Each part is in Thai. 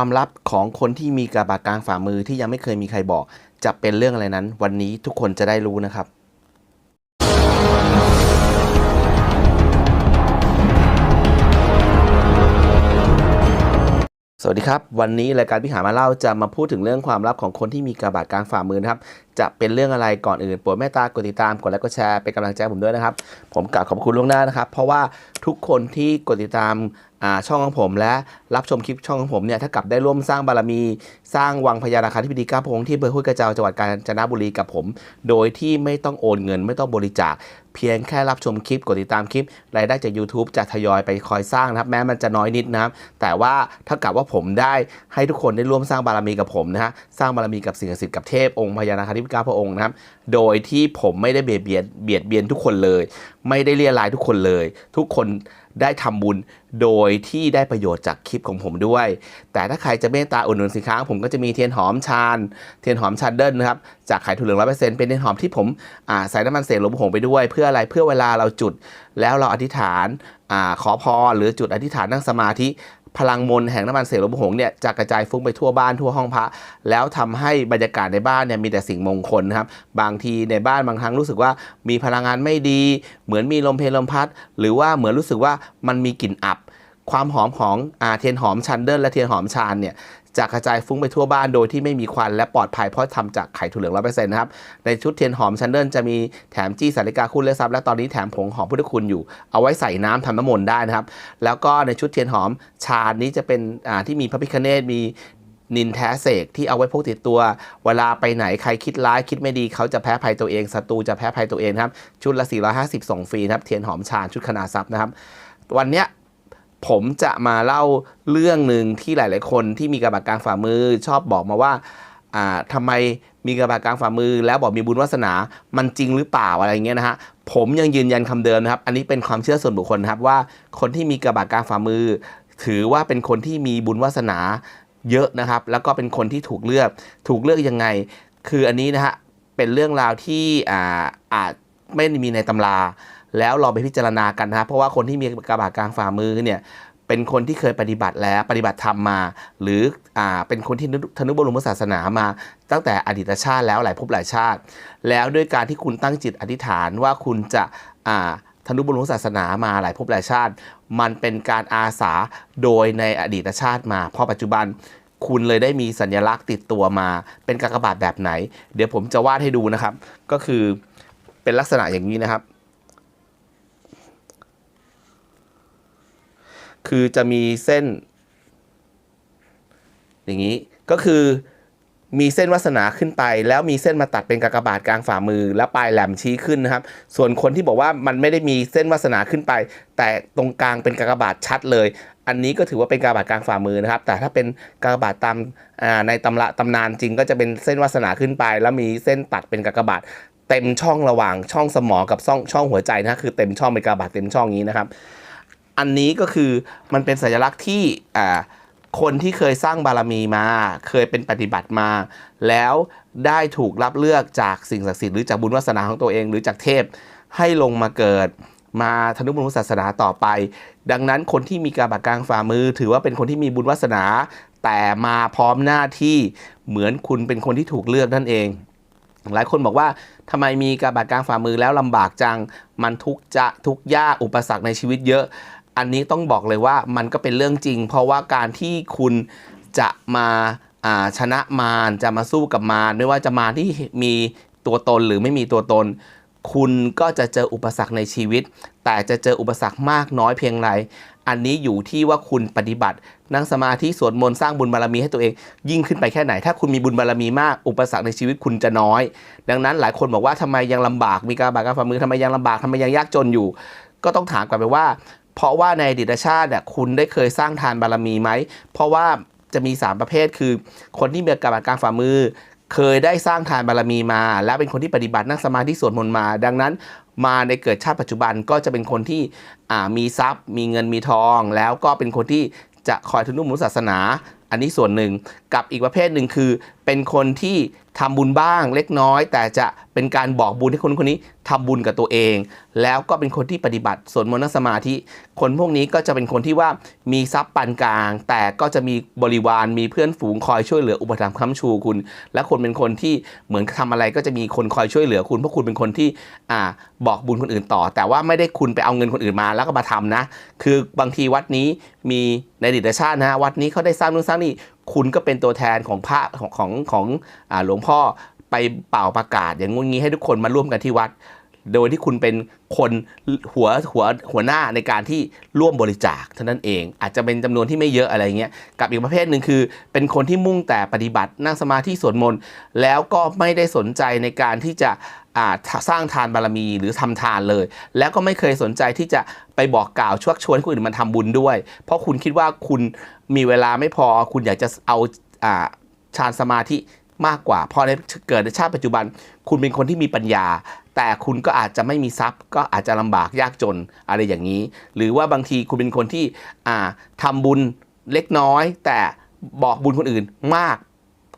ความลับของคนที่มีกระบาดกลางฝ่ามือที่ยังไม่เคยมีใครบอก จะเป็นเรื่องอะไรนั้น วันนี้ทุกคนจะได้รู้นะครับ สวัสดีครับ วันนี้รายการพิหารมาเล่าจะมาพูดถึงเรื่องความลับของคนที่มีกระบาดกลางฝ่ามือนะครับ จะเป็นเรื่องอะไรก่อนอื่นโปรดเมตตากดติดตามกดไลค์กดแชร์เป็นกำลังใจผมด้วยนะครับ ผมกราบขอบคุณล่วงหน้านะครับ เพราะว่าทุกคนที่กดติดตาม ช่องของผมและรับชมคลิปช่องของผมเนี่ยถ้ากลับได้ร่วมสร้างบารมีสร้างวังพญานาคาธิบดีก้าพงค์ที่อำเภอห้วยกระเจ้าจังหวัดกาญจนบุรีกับผม โดยที่ไม่ต้องโอนเงินไม่ต้องบริจาค เพียงแค่รับชมคลิปกดติดตามคลิปรายได้จาก YouTube จะทยอยไปคอยสร้างนะครับ แม้มันจะน้อยนิดนะครับ แต่ว่าถ้ากลับว่าผมได้ให้ทุกคนได้ร่วมสร้างบารมีกับผมนะฮะสร้างบารมีกับสิ่งศักดิ์สิทธิ์กับเทพองค์พญานาคาธิบดีก้าพระองค์นะครับโดยที่ผมไม่ได้เบียดเบียนเบียดเบียนทุกคนเลย ไม่ได้เลียรายทุกคนเลย ทุกคน ได้ทำบุญโดยที่ได้ประโยชน์จากคลิปของผมด้วย แต่ถ้าใครจะเมตตาอุดหนุนสินค้าของผมก็จะมีเทียนหอมชาญเทียนหอมชาเดิลนะครับจากขายถั่วเหลืองร้อยเปอร์เซ็นต์เป็นเทียนหอมที่ผมใส่น้ำมันเสกหลวงปู่หงไปด้วย เพื่ออะไรเพื่อเวลาเราจุดแล้วเราอธิษฐานอขอพรหรือจุดอธิษฐานนั่งสมาธิ พลังมนแห่งน้ำมันเสกหลบหงเนี่ยจะกระจายฟุ้งไปทั่วบ้านทั่วห้องพระ แล้วทำให้บรรยากาศในบ้านเนี่ยมีแต่สิ่งมงคลครับบางทีในบ้านบางครั้งรู้สึกว่ามีพลังงานไม่ดี เหมือนมีลมเพลลมพัด หรือว่าเหมือนรู้สึกว่ามันมีกลิ่นอับ ความหอมของอาเทียนหอมชันเดิลและเทียนหอมชานเนี่ย จะกระจายฟุ้งไปทั่วบ้านโดยที่ไม่มีควันและปลอดภัยเพราะทำจากไข่ถั่วเหลืองร้อยเปอร์เซ็นต์นะครับ ในชุดเทียนหอมชันเดิลจะมีแถมจี้สาริกาคู่เลือดซับและตอนนี้แถมผงหอมพุทธคุณอยู่ เอาไว้ใส่น้ำทำน้ำมนต์ได้นะครับ แล้วก็ในชุดเทียนหอมชานี้จะเป็นอ่าที่มีพระพิคเนตมีนินแท้เสกที่เอาไว้พกติดตัว เวลาไปไหนใครคิดร้ายคิดไม่ดีเขาจะแพ้ภัยตัวเองศัตรูจะแพ้ภัยตัวเองครับ ชุดละ 450 ส่งฟรีนะครับ เทียนหอมชาญชุดขนาดซับนะครับ วันเนี้ย ผมจะมาเล่าเรื่องหนึ่งที่หลาย ๆ คนที่มีกระบาดกลางฝ่ามือ ชอบบอกมาว่าอ่าทำไมมีกระบาดกลางฝ่ามือ แล้วบอกมีบุญวาสนา มันจริงหรือเปล่าอะไรเงี้ยนะฮะผมยังยืนยันคำเดิมนะครับ อันนี้เป็นความเชื่อส่วนบุคคลครับว่าคนที่มีกระบาดกลางฝ่ามือ ถือว่าเป็นคนที่มีบุญวาสนาเยอะนะครับ แล้วก็เป็นคนที่ถูกเลือก ถูกเลือกยังไง คืออันนี้นะฮะเป็นเรื่องราวที่อ่าอาจไม่มีในตำรา แล้วเราไปพิจารณากันนะครับเพราะว่าคนที่มีกระบาดกลางฝ่ามือเนี่ย เป็นคนที่เคยปฏิบัติแล้วปฏิบัติธรรมมา หรืออ่าเป็นคนที่นึกทนุบรมศาสนามา ตั้งแต่อดีตชาติแล้วหลายภพหลายชาติ แล้วด้วยการที่คุณตั้งจิตอธิษฐานว่าคุณจะอ่าทนุบรมศาสนามาหลายภพหลายชาติ มันเป็นการอาสาโดยในอดีตชาติมาพอปัจจุบันคุณเลยได้มีสัญลักษณ์ติดตัวมา เป็นกากบาทแบบไหน เดี๋ยวผมจะวาดให้ดูนะครับ ก็คือเป็นลักษณะอย่างนี้นะครับ คือจะมีเส้น อย่างนี้ก็คือมีเส้นวาสนาขึ้นไป แล้วมีเส้นมาตัดเป็นกากบาทกลางฝ่ามือ แล้วปลายแหลมชี้ขึ้นนะครับ ส่วนคนที่บอกว่ามันไม่ได้มีเส้นวาสนาขึ้นไป แต่ตรงกลางเป็นกากบาทชัดเลย อันนี้ก็ถือว่าเป็นกากบาทกลางฝ่ามือนะครับ แต่ถ้าเป็นกากบาทตามในตำราตำนานจริง ก็จะเป็นเส้นวาสนาขึ้นไป แล้วมีเส้นตัดเป็นกากบาทเต็มช่องระหว่างช่องสมองกับช่องช่องหัวใจนะคือเต็มช่องเป็นกากบาทเต็มช่องนี้นะครับ อันนี้ก็คือมันเป็นสัญลักษณ์ที่คนที่เคยสร้างบารมีมา เคยเป็นปฏิบัติมา แล้วได้ถูกรับเลือกจากสิ่งศักดิ์สิทธิ์หรือจากบุญวาสนาของตัวเอง หรือจากเทพให้ลงมาเกิดมาทนุบำรุงศาสนาต่อไป ดังนั้นคนที่มีกาบากกลางฝ่ามือ ถือว่าเป็นคนที่มีบุญวาสนา แต่มาพร้อมหน้าที่เหมือนคุณเป็นคนที่ถูกเลือกนั่นเอง หลายคนบอกว่าทำไมมีกระบาดกลางฝ่ามือแล้วลำบากจัง มันทุกจะทุกยากอุปสรรคในชีวิตเยอะ อันนี้ต้องบอกเลยว่ามันก็เป็นเรื่องจริง เพราะว่าการที่คุณจะมาชนะมารจะมาสู้กับมารไม่ว่าจะมารที่มีตัวตนหรือไม่มีตัวตน คุณก็จะเจออุปสรรคในชีวิต แต่จะเจออุปสรรคมากน้อยเพียงไรอันนี้อยู่ที่ว่าคุณปฏิบัติ นั่งสมาธิสวดมนต์สร้างบุญบารมีให้ตัวเอง ยิ่งขึ้นไปแค่ไหน ถ้าคุณมีบุญบารมีมาก อุปสรรคในชีวิตคุณจะน้อย ดังนั้นหลายคนบอกว่าทำไมยังลำบากมีการบาดการฝ่ามือทำไมยังลำบากทำไมยังยากจนอยู่ ก็ต้องถามกลับไปว่า เพราะว่าในอดีตชาติเนี่ยคุณได้เคยสร้างทานบารมีไหม เพราะว่าจะมี 3 ประเภทคือ คนที่มีกระบาดกางฝ่ามือ เคยได้สร้างทานบารมีมา และเป็นคนที่ปฏิบัตินั่งสมาธิสวดมนต์มา ดังนั้นมาในเกิดชาติปัจจุบันก็จะเป็นคนที่มีทรัพย์ มีเงินมีทอง แล้วก็เป็นคนที่จะคอยทนุบำรุงศาสนา อันนี้ส่วนหนึ่งกับอีกประเภทหนึ่งคือ เป็นคนที่ทำบุญบ้างเล็กน้อย แต่จะเป็นการบอกบุญให้คนคนนี้ทำบุญกับตัวเอง แล้วก็เป็นคนที่ปฏิบัติสวดมนต์นั่งสมาธิ คนพวกนี้ก็จะเป็นคนที่ว่ามีทรัพย์ปานกลาง แต่ก็จะมีบริวารมีเพื่อนฝูงคอยช่วยเหลืออุปถัมภ์ค้ำชูคุณ และคนเป็นคนที่เหมือนทำอะไรก็จะมีคนคอยช่วยเหลือคุณเพราะคุณเป็นคนที่อ่าบอกบุญคนอื่นต่อ แต่ว่าไม่ได้คุณไปเอาเงินคนอื่นมาแล้วก็มาทำนะ คือบางทีวัดนี้มีในอดีตชาตินะวัดนี้เขาได้สร้างนู่นสร้างนี่ คุณก็เป็นตัวแทนของพระของของของอหลวงพ่อไปเป่าประกาศ อย่างงู้นงี้ให้ทุกคนมาร่วมกันที่วัด โดยที่คุณเป็นคนหัวหัวหัวหน้าในการที่ร่วมบริจาคเท่านั้นเอง อาจจะเป็นจำนวนที่ไม่เยอะอะไรเงี้ยกับอีกประเภทหนึ่งคือ เป็นคนที่มุ่งแต่ปฏิบัตินั่งสมาธิสวดมนต์แล้วก็ไม่ได้สนใจในการที่จะ สร้างทานบารมีหรือทำทานเลย แล้วก็ไม่เคยสนใจที่จะไปบอกกล่าวชักชวนให้คนอื่นมาทำบุญด้วย เพราะคุณคิดว่าคุณมีเวลาไม่พอคุณอยากจะเอาอ่าฌานสมาธิมากกว่าพอในเกิดในชาติปัจจุบัน คุณเป็นคนที่มีปัญญา แต่คุณก็อาจจะไม่มีทรัพย์ ก็อาจจะลำบากยากจนอะไรอย่างนี้ หรือว่าบางทีคุณเป็นคนที่อ่าทำบุญเล็กน้อย แต่บอกบุญคนอื่นมาก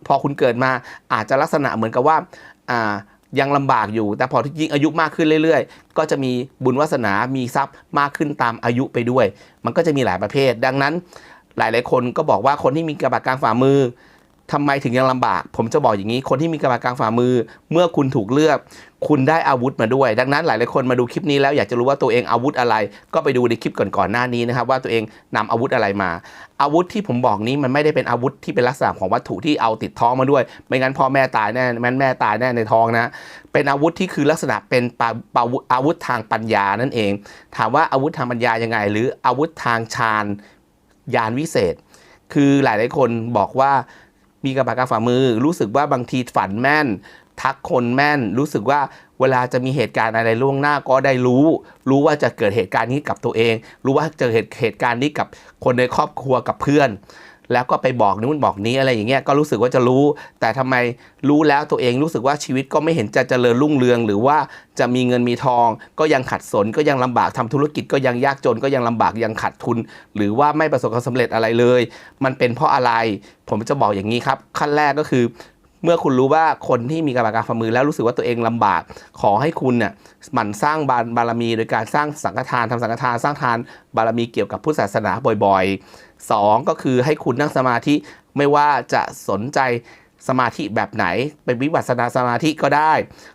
พอคุณเกิดมาอาจจะลักษณะเหมือนกับว่าอ่า ยังลำบากอยู่ แต่พอที่ยิ่งอายุมากขึ้นเรื่อย ๆ ก็จะมีบุญวาสนา มีทรัพย์มากขึ้นตามอายุไปด้วย มันก็จะมีหลายประเภท ดังนั้นหลาย ๆ คนก็บอกว่าคนที่มีกระบาดกลางฝ่ามือ ทำไมถึงยังลำบาก ผมจะบอกอย่างนี้ คนที่มีกระบาดกลางฝ่ามือ เมื่อคุณถูกเลือก คุณได้อาวุธมาด้วย ดังนั้นหลายๆคนมาดูคลิปนี้แล้วอยากจะรู้ว่าตัวเองอาวุธอะไร ก็ไปดูในคลิปก่อนๆหน้านี้นะครับ ว่าตัวเองนำอาวุธอะไรมา อาวุธที่ผมบอกนี้มันไม่ได้เป็นอาวุธที่เป็นลักษณะของวัตถุที่เอาติดท้องมาด้วย ไม่งั้นพ่อแม่ตายแน่แม่แม่ตายแน่ในท้องนะ เป็นอาวุธที่คือลักษณะเป็นปปอาวุธทางปัญญานั่นเอง ถามว่าอาวุธทางปัญญายังไง หรืออาวุธทางฌานยานวิเศษ คือหลายๆคนบอกว่า มีกระบากกลางฝ่ามือ รู้สึกว่าบางทีฝันแม่น ทักคนแม่น รู้สึกว่าเวลาจะมีเหตุการณ์อะไรล่วงหน้าก็ได้รู้ รู้ว่าจะเกิดเหตุการณ์นี้กับตัวเอง รู้ว่าเจอเหตุเหตุการณ์นี้กับคนในครอบครัวกับเพื่อน แล้วก็ไปบอกนู้นบอกนี้อะไรอย่างเงี้ยก็รู้สึกว่าจะรู้ แต่ทำไมรู้แล้วตัวเองรู้สึกว่าชีวิตก็ไม่เห็นจะเจริญรุ่งเรือง หรือว่าจะมีเงินมีทอง ก็ยังขัดสนก็ยังลำบากทำธุรกิจก็ยังยากจนก็ยังลำบากยังขาดทุน หรือว่าไม่ประสบความสำเร็จอะไรเลย มันเป็นเพราะอะไร ผมจะบอกอย่างนี้ครับ ขั้นแรกก็คือ เมื่อคุณรู้ว่าคนที่มีกระบาดการฝ่ามือแล้วรู้สึกว่าตัวเองลำบาก ขอให้คุณเนี่ยหมั่นสร้างบารบารมี โดยการสร้างสังฆทานทำสังฆทานสร้างทานบารมีเกี่ยวกับพุทธศาสนาบ่อยๆสองก็คือให้คุณนั่งสมาธิไม่ว่าจะสนใจสมาธิแบบไหน เป็นวิปัสสนาสมาธิก็ได้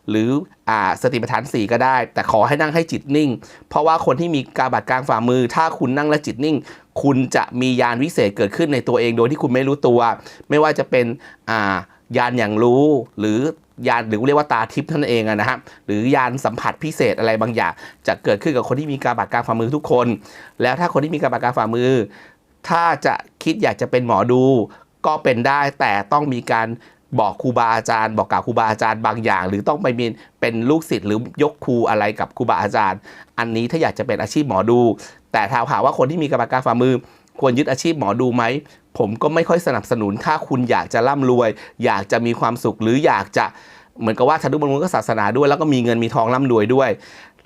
หรืออ่าสติปัฏฐานสี่ก็ได้ แต่ขอให้นั่งให้จิตนิ่ง เพราะว่าคนที่มีกาบัดกลางฝ่ามือ ถ้าคุณนั่งและจิตนิ่ง คุณจะมียานวิเศษเกิดขึ้นในตัวเองโดยที่คุณไม่รู้ตัว ไม่ว่าจะเป็นอ่า ยานอย่างรู้หรือยานหรือเรียกว่าตาทิพย์นั่นเองอะนะหรือยานสัมผัสพิเศษอะไรบางอย่าง จะเกิดขึ้นกับคนที่มีกาบัดกลางฝ่ามือทุกคน แล้วถ้าคนที่มีกาบัดกลางฝ่ามือ ถ้าจะคิดอยากจะเป็นหมอดู ก็เป็นได้แต่ต้องมีการบอกครูบาอาจารย์ บอกกล่าวครูบาอาจารย์บางอย่าง หรือต้องไปมีเป็นลูกศิษย์หรือยกครูอะไรกับครูบาอาจารย์ อันนี้ถ้าอยากจะเป็นอาชีพหมอดู แต่ถ้าถามว่าคนที่มีกรรมการฝ่ามือ ควรยึดอาชีพหมอดูไหม ผมก็ไม่ค่อยสนับสนุน ถ้าคุณอยากจะร่ำรวย อยากจะมีความสุขหรืออยากจะเหมือนกับว่าทะนุบำรุงก็ศาสนาด้วย แล้วก็มีเงินมีทองร่ำรวยด้วย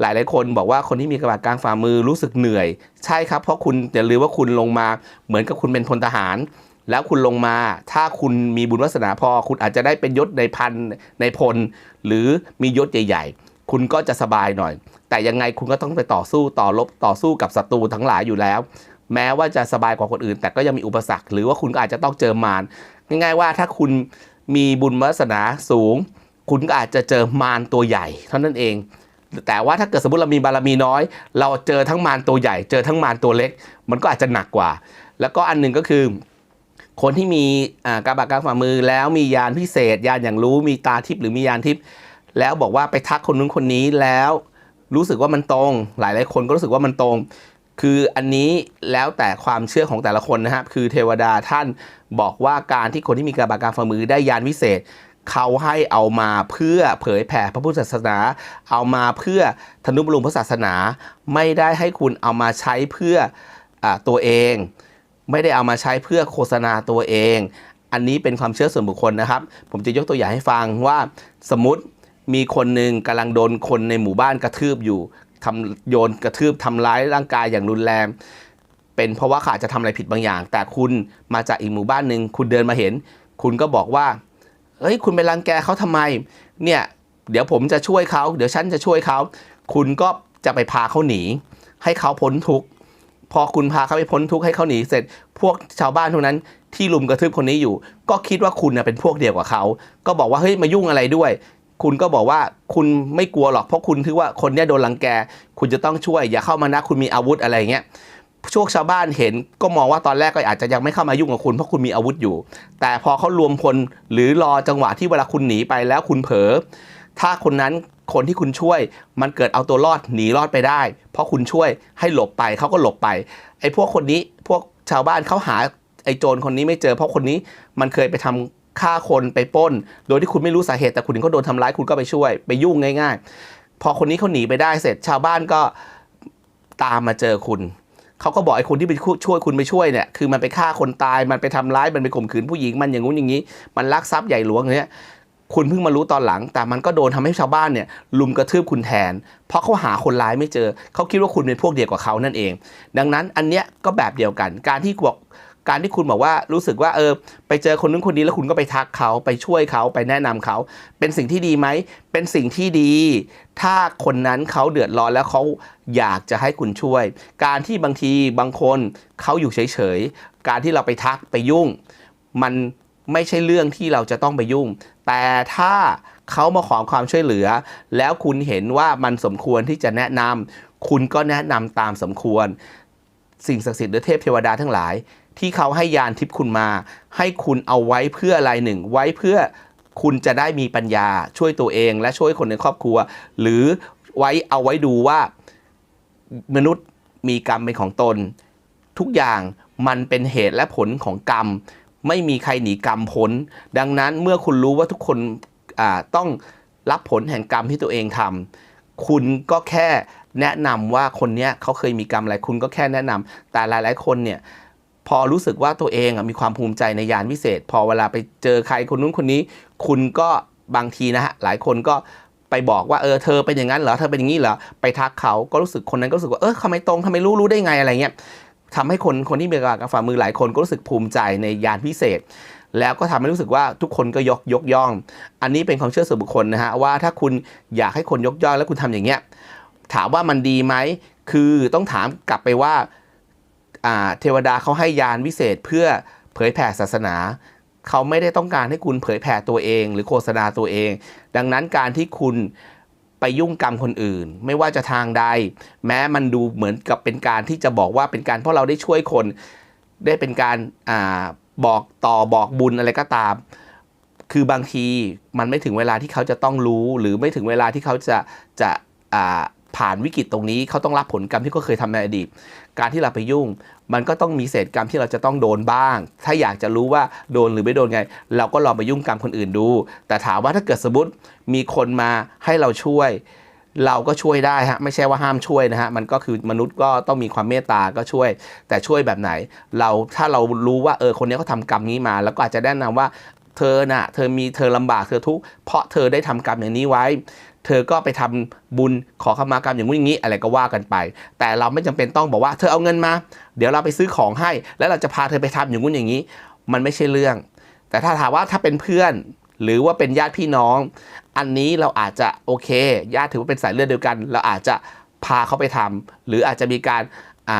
หลายหลายคนบอกว่าคนที่มีกระบาดกลางฝ่ามือรู้สึกเหนื่อย ใช่ครับ เพราะคุณอย่าลืมว่าคุณลงมาเหมือนกับคุณเป็นพลทหาร แล้วคุณลงมา ถ้าคุณมีบุญวาสนาพอ คุณอาจจะได้เป็นยศในพันในพล หรือมียศใหญ่ ๆ คุณก็จะสบายหน่อย แต่ยังไงคุณก็ต้องไปต่อสู้ต่อรบต่อสู้กับศัตรูทั้งหลายอยู่แล้ว แม้ว่าจะสบายกว่าคนอื่น แต่ก็ยังมีอุปสรรค หรือว่าคุณก็อาจจะต้องเจอมารง่ายๆว่าถ้าคุณมีบุญวาสนาสูง คุณก็อาจจะเจอมารตัวใหญ่ เท่านั้นเอง แต่ว่าถ้าเกิดสมมติเรามีบารมีน้อย เราเจอทั้งมารตัวใหญ่ เจอทั้งมารตัวเล็ก มันก็อาจจะหนักกว่า แล้วก็อันหนึ่งก็คือ คนที่มีอ่ากระบาดกางฝ่ามือแล้วมียานพิเศษ ยานอย่างรู้มีตาทิพย์หรือมียานทิพย์แล้วบอกว่าไปทักคนนู้นคนนี้แล้วรู้สึกว่ามันตรง หลายหลายคนก็รู้สึกว่ามันตรง คืออันนี้แล้วแต่ความเชื่อของแต่ละคนนะครับ คือเทวดาท่านบอกว่าการที่คนที่มีกระบากางฝ่ามือได้ยานวิเศษ เขาให้เอามาเพื่อเผยแผ่พระพุทธศาสนา เอามาเพื่อธนุบำรุงพระศาสนา ไม่ได้ให้คุณเอามาใช้เพื่ออาตัวเอง ไม่ได้เอามาใช้เพื่อโฆษณาตัวเอง อันนี้เป็นความเชื่อส่วนบุคคลนะครับ ผมจะยกตัวอย่างให้ฟังว่าสมมติมีคนหนึ่งกำลังโดนคนในหมู่บ้านกระทืบอยู่ ทำโยนกระทืบทำร้ายร่างกายอย่างรุนแรง เป็นเพราะว่าเขาอาจจะทำอะไรผิดบางอย่าง แต่คุณมาจากอีกหมู่บ้านหนึ่งคุณเดินมาเห็น คุณก็บอกว่าเฮ้ยคุณไปรังแกเขาทำไม เนี่ย เดี๋ยวผมจะช่วยเขาเดี๋ยวฉันจะช่วยเขาคุณก็จะไปพาเขาหนี ให้เขาพ้นทุกข์พอคุณพาเขาไปพ้นทุกข์ให้เขาหนีเสร็จ พวกชาวบ้านพวกนั้นที่ลุมกระทืบคนนี้อยู่ ก็คิดว่าคุณน่ะเป็นพวกเดียวกับเขา ก็บอกว่าเฮ้ยมายุ่งอะไรด้วย คุณก็บอกว่าคุณไม่กลัวหรอกเพราะคุณถือว่าคนเนี้ยโดนรังแก คุณจะต้องช่วย อย่าเข้ามานะคุณมีอาวุธอะไรเงี้ยช่วงชาวบ้านเห็นก็มองว่าตอนแรกก็อาจจะยังไม่เข้ามายุ่งกับคุณเพราะคุณมีอาวุธอยู่ แต่พอเขารวมพลหรือรอจังหวะที่เวลาคุณหนีไปแล้วคุณเผลอถ้าคนนั้นคนที่คุณช่วยมันเกิดเอาตัวรอดหนีรอดไปได้ เพราะคุณช่วยให้หลบไปเขาก็หลบไปไอ้พวกคนนี้พวกชาวบ้านเขาหาไอ้โจรคนนี้ไม่เจอ เพราะคนนี้มันเคยไปทำ ฆ่าคนไปป้น โดยที่คุณไม่รู้สาเหตุแต่คุณเห็นเขาโดนทำร้ายคุณก็ไปช่วย ไปยุ่งง่าย ๆ พอคนนี้เขาหนีไปได้เสร็จชาวบ้านก็ตามมาเจอคุณเขาก็บอกไอ้คนที่ไปช่วยคุณไปช่วยเนี่ยคือมันไปฆ่าคนตายมันไปทำร้ายมันไปข่มขืนผู้หญิงมันอย่างงู้นอย่างนี้ มันลักทรัพย์ใหญ่หลวงอย่างเนี้ยคุณเพิ่งมารู้ตอนหลัง แต่มันก็โดนทำให้ชาวบ้านเนี่ยลุมกระทืบคุณแทน เพราะเขาหาคนร้ายไม่เจอ เขาคิดว่าคุณเป็นพวกเดียวกับเขานั่นเอง ดังนั้นอันเนี้ยก็แบบเดียวกัน การที่บอก การที่คุณบอกว่ารู้สึกว่าเออไปเจอคนนู้นคนนี้แล้วคุณก็ไปทักเขาไปช่วยเขาไปแนะนำเขา เป็นสิ่งที่ดีไหม เป็นสิ่งที่ดี ถ้าคนนั้นเขาเดือดร้อนแล้วเขาอยากจะให้คุณช่วย การที่บางทีบางคนเขาอยู่เฉยๆ การที่เราไปทักไปยุ่ง มันไม่ใช่เรื่องที่เราจะต้องไปยุ่ง แต่ถ้าเขามาขอความช่วยเหลือ แล้วคุณเห็นว่ามันสมควรที่จะแนะนำคุณก็แนะนำตามสมควร สิ่งศักดิ์สิทธิ์หรือเทพเทวดาทั้งหลาย ที่เขาให้ยานทิพย์คุณมา ให้คุณเอาไว้เพื่ออะไรหนึ่ง ไว้เพื่อคุณจะได้มีปัญญาช่วยตัวเองและช่วยคนในครอบครัว หรือไว้เอาไว้ดูว่ามนุษย์มีกรรมเป็นของตน ทุกอย่างมันเป็นเหตุและผลของกรรม ไม่มีใครหนีกรรมพ้นดังนั้นเมื่อคุณรู้ว่าทุกคนต้องรับผลแห่งกรรมที่ตัวเองทำคุณก็แค่แนะนำว่าคนนี้เขาเคยมีกรรมอะไรคุณก็แค่แนะนำแต่หลาย ๆ คนเนี่ย พอรู้สึกว่าตัวเองมีความภูมิใจในยานวิเศษ พอเวลาไปเจอใครคนนู้นคนนี้ คุณก็บางทีนะฮะหลายคนก็ไปบอกว่าเออเธอเป็นอย่างนั้นเหรอเธอเป็นอย่างนี้เหรอไปทักเขาก็รู้สึกคนนั้นก็รู้สึกว่าเออทำไมตรงทำไมรู้รู้ได้ไงอะไรเงี้ยทำให้คนคนที่มีการฝ่ามือหลายคนก็รู้สึกภูมิใจในยานพิเศษ แล้วก็ทำให้รู้สึกว่าทุกคนก็ยกยกย่อง อันนี้เป็นความเชื่อส่วนบุคคลนะฮะว่าถ้าคุณอยากให้คนยกย่องแล้วคุณทำอย่างเงี้ยถามว่ามันดีไหมคือต้องถามกลับไปว่า เทวดาเขาให้ยานวิเศษเพื่อเผยแผ่ศาสนา เขาไม่ได้ต้องการให้คุณเผยแผ่ตัวเอง หรือโฆษณาตัวเอง ดังนั้นการที่คุณไปยุ่งกรรมคนอื่น ไม่ว่าจะทางใด แม้มันดูเหมือนกับเป็นการที่จะบอกว่าเป็นการเพราะเราได้ช่วยคน ได้เป็นการอาบอกต่อบอกบุญอะไรก็ตาม คือบางทีมันไม่ถึงเวลาที่เขาจะต้องรู้ หรือไม่ถึงเวลาที่เขาจะจะ ผ่านวิกฤตตรงนี้เขาต้องรับผลกรรมที่เขาเคยทำในอดีต การที่เราไปยุ่ง มันก็ต้องมีเศษกรรมที่เราจะต้องโดนบ้าง ถ้าอยากจะรู้ว่าโดนหรือไม่โดนไง เราก็ลองไปยุ่งกรรมคนอื่นดู แต่ถามว่าถ้าเกิดสมมติมีคนมาให้เราช่วย เราก็ช่วยได้ฮะไม่ใช่ว่าห้ามช่วยนะฮะมันก็คือมนุษย์ก็ต้องมีความเมตตาก็ช่วย แต่ช่วยแบบไหน เราถ้าเรารู้ว่าเออคนนี้เขาทากรรมนี้มา แล้วก็อาจจะแนะนำว่าเธอน่ะ เธอมีเธอลำบากเธอทุกข์เพราะเธอได้ทำกรรมอย่างนี้ไว้ เธอก็ไปทำบุญขอขมากรรมอย่างนู้นอย่างนี้อะไรก็ว่ากันไป แต่เราไม่จำเป็นต้องบอกว่าเธอเอาเงินมา เดี๋ยวเราไปซื้อของให้ แล้วเราจะพาเธอไปทำอย่างนู้นอย่างนี้ มันไม่ใช่เรื่อง แต่ถ้าถามว่าถ้าเป็นเพื่อนหรือว่าเป็นญาติพี่น้อง อันนี้เราอาจจะโอเค ญาติถือว่าเป็นสายเลือดเดียวกัน เราอาจจะพาเขาไปทำหรืออาจจะมีการอ่า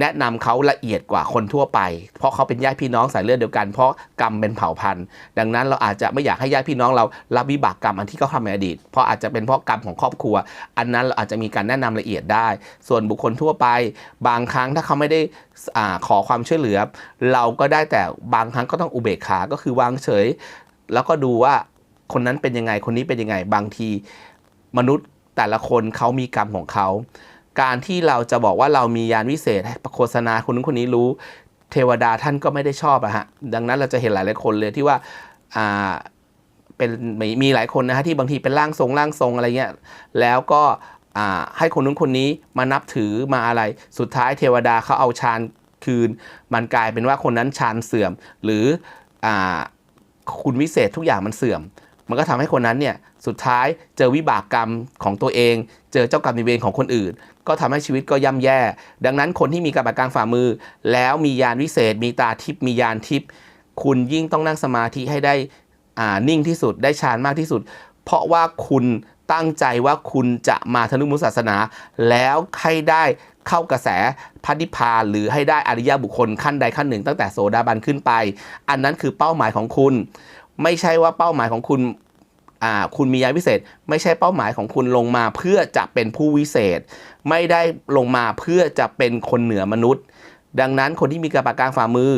แนะนำเขาละเอียดกว่าคนทั่วไป เพราะเขาเป็นญาติพี่น้องสายเลือดเดียวกัน เพราะกรรมเป็นเผ่าพันธุ์ ดังนั้นเราอาจจะไม่อยากให้ญาติพี่น้องเรารับวิบากกรรมอันที่เขาทำในอดีต เพราะอาจจะเป็นเพราะกรรมของครอบครัว อันนั้นเราอาจจะมีการแนะนำละเอียดได้ ส่วนบุคคลทั่วไป บางครั้งถ้าเขาไม่ได้อขอความช่วยเหลือ เราก็ได้แต่บางครั้งก็ต้องอุเบกขา ก็คือวางเฉย แล้วก็ดูว่าคนนั้นเป็นยังไงคนนี้เป็นยังไงบางที มนุษย์แต่ละคนเขามีกรรมของเขา การที่เราจะบอกว่าเรามียานวิเศษโฆษณาคนนู้นคนนี้รู้ เทวดาท่านก็ไม่ได้ชอบอะฮะดังนั้นเราจะเห็นหลายหลายคนเลยที่ว่าอ่าเป็นมีมีหลายคนนะฮะที่บางทีเป็นร่างทรงร่างทรงอะไรเงี้ยแล้วก็อ่าให้คนนู้นคนนี้มานับถือมาอะไร สุดท้ายเทวดาเขาเอาฌานคืน มันกลายเป็นว่าคนนั้นฌานเสื่อม หรืออ่าคุณวิเศษทุกอย่างมันเสื่อม มันก็ทำให้คนนั้นเนี่ยสุดท้ายเจอวิบากกรรมของตัวเอง เจอเจ้ากรรมในายเวรของคนอื่น ก็ทำให้ชีวิตก็ย่ำแย่ ดังนั้นคนที่มีกรรมกลางฝ่ามือ แล้วมียานวิเศษ มีตาทิพย์มียานทิพย์คุณยิ่งต้องนั่งสมาธิให้ได้อ่านิ่งที่สุดได้ฌานมากที่สุด เพราะว่าคุณตั้งใจว่าคุณจะมาทะลุมุศาสนา แล้วให้ได้เข้ากระแสพันิพพานหรือให้ได้อริยบุคคลขั้นใดขั้นหนึ่ง ตั้งแต่โสดาบันขึ้นไป อันนั้นคือเป้าหมายของคุณ ไม่ใช่ว่าเป้าหมายของคุณ่าคุณมียานวิเศษ ไม่ใช่เป้าหมายของคุณลงมาเพื่อจะเป็นผู้วิเศษ ไม่ได้ลงมาเพื่อจะเป็นคนเหนือมนุษย์ ดังนั้นคนที่มีกระปากกลางฝ่ามือ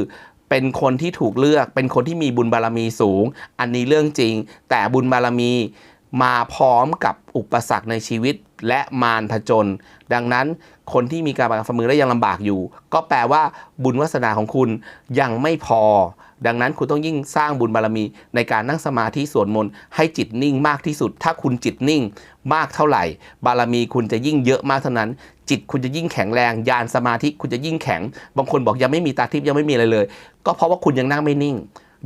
เป็นคนที่ถูกเลือก เป็นคนที่มีบุญบารมีสูง อันนี้เรื่องจริง แต่บุญบารมีมาพร้อมกับอุปสรรคในชีวิตและมารผจญดังนั้นคนที่มีการปากกางฝ่ามือและยังลำบากอยู่ ก็แปลว่าบุญวาสนาของคุณยังไม่พอ ดังนั้นคุณต้องยิ่งสร้างบุญบารมีในการนั่งสมาธิสวดมนต์ให้จิตนิ่งมากที่สุด ถ้าคุณจิตนิ่งมากเท่าไหร่ บารมีคุณจะยิ่งเยอะมากเท่านั้น จิตคุณจะยิ่งแข็งแรงญาณสมาธิคุณจะยิ่งแข็ง บางคนบอกยังไม่มีตาทิพย์ยังไม่มีอะไรเลย ก็เพราะว่าคุณยังนั่งไม่นิ่ง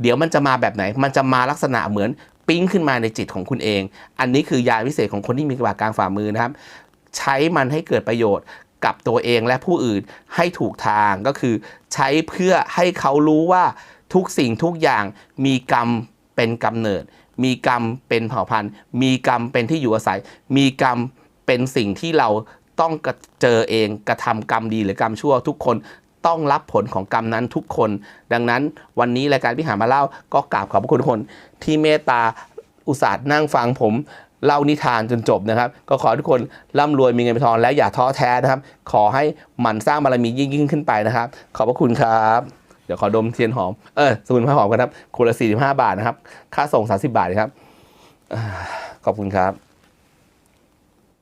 เดี๋ยวมันจะมาแบบไหน มันจะมาลักษณะเหมือนปิ้งขึ้นมาในจิตของคุณเอง อันนี้คือยาณวิเศษของคนที่มีกระบากกลางฝ่ามือนะครับ ใช้มันให้เกิดประโยชน์กับตัวเองและผู้อื่นให้ถูกทางก็คือ ใช้เพื่อให้เขารู้ว่า ทุกสิ่งทุกอย่างมีกรรมเป็นกำเนิด มีกรรมเป็นเผ่าพันธุ์ มีกรรมเป็นที่อยู่อาศัย มีกรรมเป็นสิ่งที่เราต้องเจอเองกระทำกรรมดีหรือกรรมชั่วทุกคนต้องรับผลของกรรมนั้นทุกคน ดังนั้นวันนี้รายการพิหารมาเล่าก็กราบขอบพระคุณทุกคน ที่เมตตาอุตส่าห์นั่งฟังผมเล่านิทานจนจบนะครับ ก็ขอทุกคนร่ำรวยมีเงินเป็นทองและอย่าท้อแท้นะครับ ขอให้หมั่นสร้างบารมียิ่งยิ่งขึ้นไปนะครับ ขอบพระคุณครับ ดี๋ยวขอดมเทียนหอม เออสมุนไพรหอมกันครับคนละ45 บาทนะครับ ค่าส่ง 30 บาทครับ ขอบคุณครับ